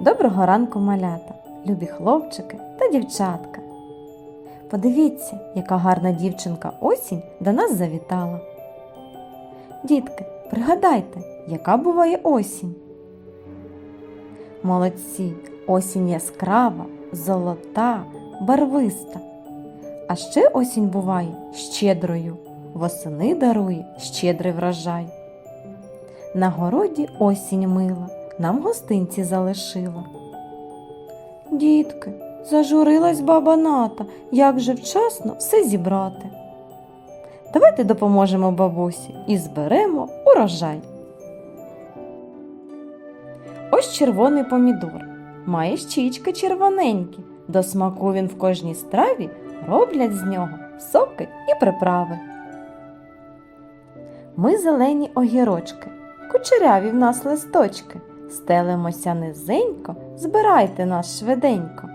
Доброго ранку, малята, любі хлопчики та дівчатка. Подивіться, яка гарна дівчинка осінь до нас завітала. Дітки, пригадайте, яка буває осінь. Молодці, осінь яскрава, золота, барвиста. А ще осінь буває щедрою, восени дарує щедрий врожай. На городі осінь мила, нам гостинці залишила. Дітки, зажурилась баба Ната, як же вчасно все зібрати. Давайте допоможемо бабусі і зберемо урожай. Ось червоний помідор. Має щічки червоненькі. До смаку він в кожній страві роблять з нього соки і приправи. Ми зелені огірочки, кучеряві в нас листочки. Стелимося низенько, збирайте нас швиденько.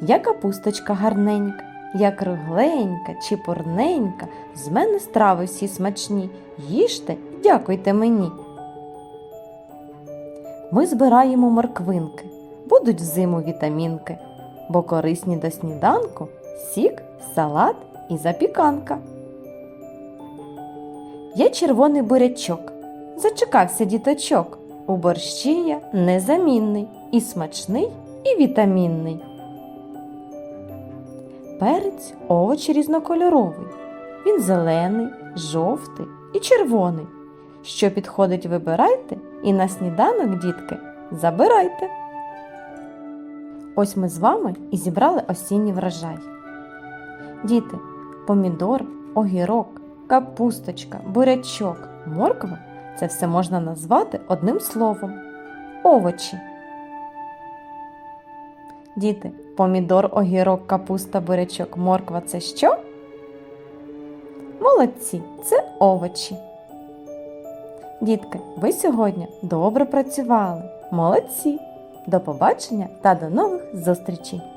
Я капусточка гарненька, я кругленька чи порненька, з мене страви всі смачні. Їжте і дякуйте мені. Ми збираємо морквинки, будуть взиму вітамінки, бо корисні до сніданку сік, салат і запіканка. Я червоний бурячок, зачекався діточок. У борщі я незамінний, і смачний, і вітамінний. Перець овоч різнокольоровий. Він зелений, жовтий і червоний. Що підходить, вибирайте і на сніданок, дітки, забирайте. Ось ми з вами і зібрали осінній врожай. Діти, помідор, огірок, капусточка, бурячок, морква це все можна назвати одним словом овочі. Діти, помідор, огірок, капуста, бурячок, морква це що? Молодці, це овочі. Дітки, ви сьогодні добре працювали. Молодці! До побачення та до нових зустрічей!